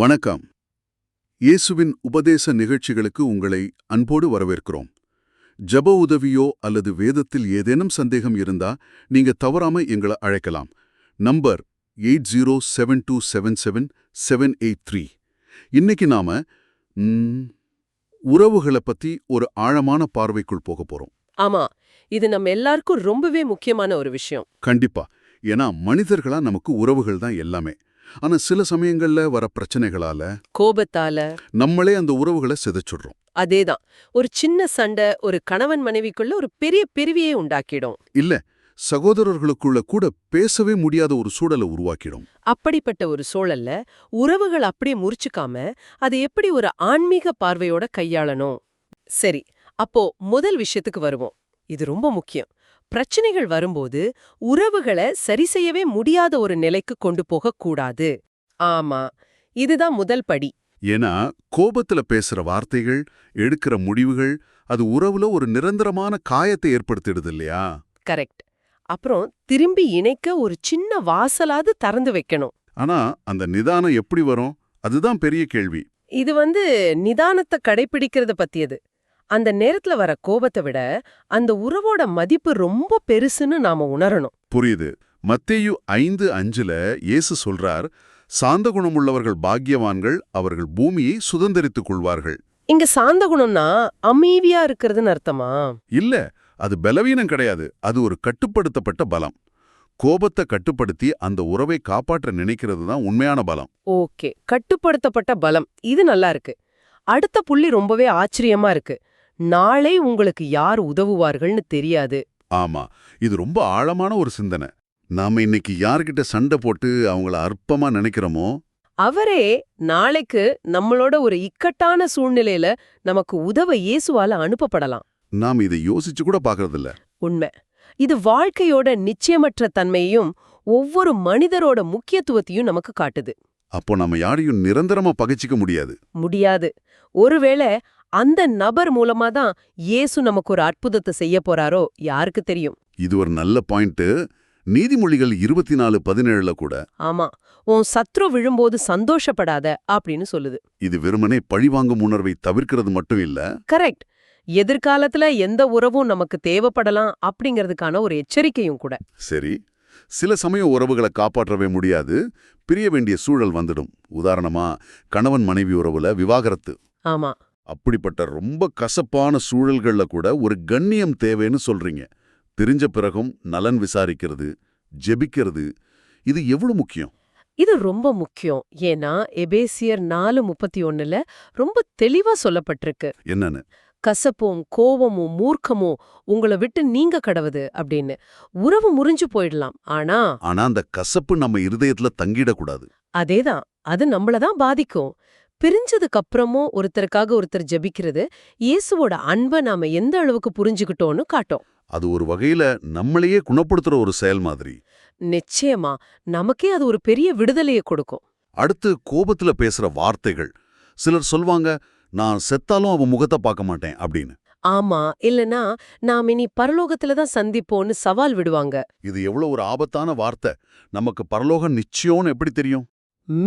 வணக்கம். இயேசுவின் உபதேச நிகழ்ச்சிகளுக்கு உங்களை அன்போடு வரவேற்கிறோம். ஜப உதவியோ அல்லது வேதத்தில் ஏதேனும் சந்தேகம் இருந்தா நீங்க தவறாம எங்களை அழைக்கலாம். Number eight zero seven two seven seven seven eight three. இன்னைக்கு நாம உறவுகளை பத்தி ஒரு ஆழமான பார்வைக்குள் போக போறோம். ஆமா இது நம்ம எல்லாருக்கும் ரொம்பவே முக்கியமான ஒரு விஷயம். கண்டிப்பா. ஏன்னா மனிதர்களா நமக்கு உறவுகள் தான் எல்லாமே. ஆனா சில சமயங்கள்ல வர பிரச்சனைகளால கோபத்தால நம்மளே அந்த உறவுகளை சிதைச்சுடுறோம். அதேதான். ஒரு சின்ன சண்டை ஒரு கணவன் மனைவிக்குள்ள ஒரு பெரிய பிரிவியை உண்டாக்கிடும். இல்ல சகோதரர்களுக்குள்ள கூட பேசவே முடியாத ஒரு சூழலை உருவாக்கிடும். அப்படிப்பட்ட ஒரு சூழல்ல உறவுகள் அப்படியே முறிச்சுக்காம அதை எப்படி ஒரு ஆன்மீக பார்வையோட கையாளணும்? சரி அப்போ முதல் விஷயத்துக்கு வருவோம். இது ரொம்ப முக்கியம். பிரச்சனைகள் வரும்போது உறவுகளை சரி செய்யவே முடியாத ஒரு நிலைக்கு கொண்டு போக கூடாது ஆமா இதுதான் முதல் படி. ஏன்னா கோபத்துல பேசுற வார்த்தைகள் எடுக்கிற முடிவுகள் அது உறவுல ஒரு நிரந்தரமான காயத்தை ஏற்படுத்திடுது இல்லையா? கரெக்ட். அப்புறம் திரும்பி இணைக்க ஒரு சின்ன வாசலாவது திறந்து வைக்கணும். ஆனா அந்த நிதானம் எப்படி வரும்? அதுதான் பெரிய கேள்வி. இது வந்து நிதானத்தை கடைபிடிக்கிறத பத்தியது. அந்த நேரத்துல வர கோபத்தை விட அந்த உறவோட மதிப்பு ரொம்ப பெருசுன்னு நாம உணரணும். புரியுது. மத்தேயு ஐந்து அஞ்சுல இயேசு சொல்றார் சாந்த குணமுள்ளவர்கள் பாக்கியவான்கள் அவர்கள் பூமியை சுதந்தரித்துக் கொள்வார்கள். இங்க சாந்த குணம்னா அமைதியா இருக்கிறதுன்னு அர்த்தமா? இல்ல அது பலவீனம் கிடையாது. அது ஒரு கட்டுப்படுத்தப்பட்ட பலம். கோபத்தை கட்டுப்படுத்தி அந்த உறவை காப்பாற்ற நினைக்கிறது தான் உண்மையான பலம். ஓகே. கட்டுப்படுத்தப்பட்ட பலம். இது நல்லா இருக்கு. அடுத்த புள்ளி ரொம்பவே ஆச்சரியமா இருக்கு. நாளை உங்களுக்கு யார் உதவுவார்கள்னு தெரியாது. ஆமா இது ரொம்ப ஆழமான ஒரு சிந்தனை. நாம இன்னைக்கு யார்கிட்ட சண்டை போட்டு அவங்கள அற்பமா நினைக்கிறோமோ? அவரே நாளைக்கு நம்மளோட ஒரு இக்கட்டான சூழ்நிலையில நமக்கு உதவ இயேசுவால அனுப்பப்படலாம். நாம் இதை யோசிச்சு கூட பாக்குறதில்ல உண்மை. இது வாழ்க்கையோட நிச்சயமற்ற தன்மையையும் ஒவ்வொரு மனிதரோட முக்கியத்துவத்தையும் நமக்கு காட்டுது. அப்போ நம்ம யாரையும் நிரந்தரமா பகைச்சிக்க முடியாது. முடியாது. ஒருவேளை அந்த நபர் மூலமா தான் இயேசு நமக்கு ஒரு அற்புதத்தை செய்ய போறாரோ யாருக்கு தெரியும்? இது ஒரு நல்ல பாயிண்ட் நீதிமொழிகள் இருபத்தி நாலு பதினேழுல கூட ஆமா. உன் சத்ரு விழும்போது சந்தோஷப்படாத அப்படின்னு சொல்லுது. இது வெறுமனே பழிவாங்கும் உணர்வை தவிர்க்கிறது மட்டும் இல்ல. கரெக்ட். எதிர்காலத்துல எந்த உறவும் நமக்கு தேவைப்படலாம் அப்படிங்கிறதுக்கான ஒரு எச்சரிக்கையும் கூட. சரி. சில சமயம் உறவுகளை காப்பாற்றவே முடியாது. பிரிய வேண்டிய சூழல் வந்துடும். உதாரணமா கணவன் மனைவி உறவுல விவாகரத்து. ஆமா. அப்படிப்பட்ட ரொம்ப கசப்பான சூழல்கள்ல கூட ஒரு கண்ணியம் தேவைன்னு சொல்றீங்க. பிரிஞ்ச பிறகும் நலன் விசாரிக்கிறது ஜெபிக்கிறது இது எவ்வளவு முக்கியம்? இது ரொம்ப முக்கியம். ஏன்னா எபேசியர் நாலு முப்பத்தி ஒண்ணுல ரொம்ப தெளிவா சொல்லப்பட்டிருக்கு. என்னன்னு? கசப்பும் கோவமும் மூர்க்கமும் உங்களை விட்டு நீங்க கடவுது அப்படின்னு. உறவு முறிஞ்சு போயிடலாம். ஆனா ஆனா அந்த கசப்பு நம்ம இருதயத்துல தங்கிடக்கூடாது. அதேதான். அது நம்மள தான் பாதிக்கும். பிரிஞ்சதுக்கு அப்புறமும் ஒருத்தருக்காக ஒருத்தர் ஜெபிக்கிறது. இயேசுவோட அன்பை நாம எந்த அளவுக்கு புரிஞ்சுக்கிட்டோம்னு காட்டும். அது ஒரு வகையில நம்மளையே குணப்படுத்துற ஒரு செயல் மாதிரி. நிச்சயமா நமக்கே அது ஒரு பெரிய விடுதலையை கொடுக்கும். அடுத்து கோபத்துல பேசுற வார்த்தைகள். சிலர் சொல்வாங்க நான் செத்தாலும் அவன் முகத்தை பார்க்க மாட்டேன் அப்படின்னு. ஆமா இல்லனா நாம் இனி பரலோகத்துல தான் சந்திப்போம்னு சவால் விடுவாங்க. இது எவ்வளவு ஒரு ஆபத்தான வார்த்தை. நமக்கு பரலோகம் நிச்சயம்னு எப்படி தெரியும்?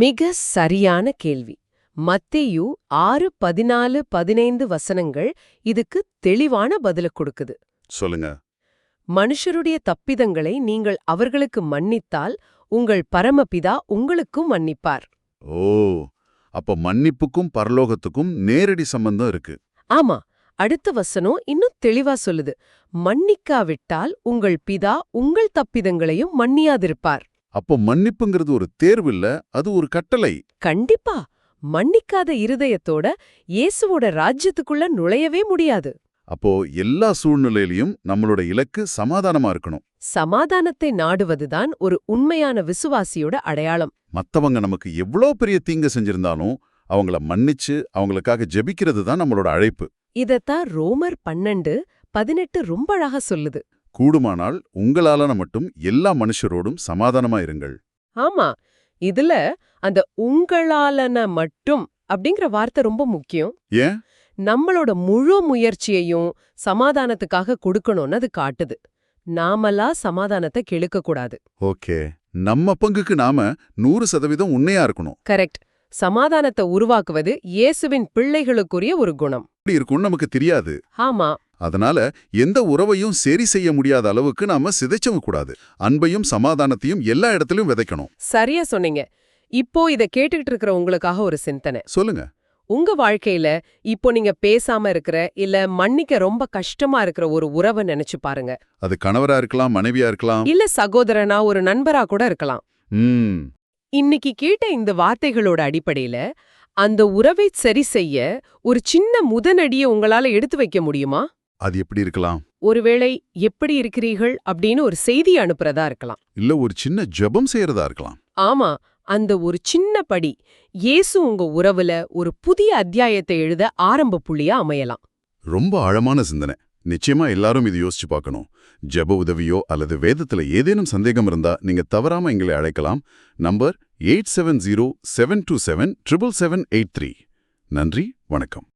மிக சரியான கேள்வி. மத்தேயு ஆறு பதினாலு பதினைந்து வசனங்கள் இதுக்கு தெளிவான பதில கொடுக்குது. சொல்லுங்க. மனுஷருடைய தப்பிதங்களை நீங்கள் அவர்களுக்கு மன்னித்தால் உங்கள் பரமபிதா உங்களுக்கும் மன்னிப்பார். ஓ அப்ப மன்னிப்புக்கும் பரலோகத்துக்கும் நேரடி சம்பந்தம் இருக்கு. ஆமா அடுத்த வசனம் இன்னும் தெளிவா சொல்லுது. மன்னிக்காவிட்டால் உங்கள் பிதா உங்கள் தப்பிதங்களையும் மன்னியாதிருப்பார். அப்போ மன்னிப்புங்கிறது ஒரு தேர்வு இல்ல அது ஒரு கட்டளை. கண்டிப்பா மன்னிக்காத இருதயத்தோட இயேசுவோட ராஜ்யத்துக்குள்ள நுழையவே முடியாது. அப்போ எல்லா சூழ்நிலையிலயும் நம்மளோட இலக்கு சமாதானமா இருக்கணும். சமாதானத்தை நாடுவதுதான் ஒரு உண்மையான விசுவாசியோட அடையாளம். மத்தவங்க நமக்கு எவ்வளோ பெரிய தீங்கு செஞ்சிருந்தாலும் அவங்கள மன்னிச்சு அவங்களுக்காக ஜெபிக்கிறது தான் நம்மளோட அழைப்பு. இதத்தான் ரோமர் பன்னெண்டு பதினெட்டு ரொம்ப அழகா சொல்லுது. கூடுமானால் உங்களாலான மட்டும் எல்லா மனுஷரோடும் சமாதானமா இருங்கள். ஆமா இதுல அந்த உங்களாலன மட்டும் அப்படிங்கிற வார்த்தை ரொம்ப முக்கியம். ஏன்? நம்மளோட முழு முயற்சியையும் சமாதானத்துக்காக கொடுக்கணும்னு அது காட்டுது. நாமலா சமாதானத்தை கெடுக்க கூடாது. ஓகே. நம்ம பங்குக்கு நாம நூறு சதவீதம் உண்மையா இருக்கணும். கரெக்ட். சமாதானத்தை உருவாக்குவது இயேசுவின் பிள்ளைகளுக்குரிய ஒரு குணம். எப்படி இருக்கும்னு நமக்கு தெரியாது. ஆமா. அதனால எந்த உறவையும் சரி செய்ய முடியாத அளவுக்கு நாம சிதைச்சவும் கூடாது. அன்பையும் சமாதானத்தையும் எல்லா இடத்திலும் விதைக்கணும். சரியா சொன்னீங்க. இப்போ இத கேட்டுக்கிட்டு இருக்கிற உங்களுக்காக ஒரு சிந்தனை. சொல்லுங்க. உங்க வாழ்க்கையில இப்போ நீங்க பேசாம இருக்கிற இல்ல மன்னிக்க ரொம்ப கஷ்டமா இருக்கிற ஒரு உறவை நினைச்சு பாருங்க. அது கணவரா இருக்கலாம் மனைவியா இருக்கலாம். இல்ல சகோதரனா ஒரு நண்பரா கூட இருக்கலாம். இன்னைக்கு கேட்ட இந்த வார்த்தைகளோட அடிப்படையில அந்த உறவை சரி செய்ய ஒரு சின்ன முதனடியை உங்களால எடுத்து வைக்க முடியுமா? அது எப்படி இருக்கலாம்? ஒருவேளை எப்படி இருக்கிறீர்கள் அப்படின்னு ஒரு செய்தி அனுப்புறதா இருக்கலாம். இல்ல ஒரு சின்ன ஜெபம் செய்யறதா இருக்கலாம். ஆமா அந்த ஒரு சின்ன படி இயேசு உங்க உறவுல ஒரு புதிய அத்தியாயத்தை எழுத ஆரம்ப புள்ளியா அமையலாம். ரொம்ப ஆழமான சிந்தனை. நிச்சயமா எல்லாரும் இது யோசிச்சு பார்க்கணும். ஜெப உதவியோ அல்லது வேதத்துல ஏதேனும் சந்தேகம் இருந்தா நீங்க தவறாம எங்களை அழைக்கலாம். Number eight seven zero seven two seven triple seven eight three. நன்றி வணக்கம்.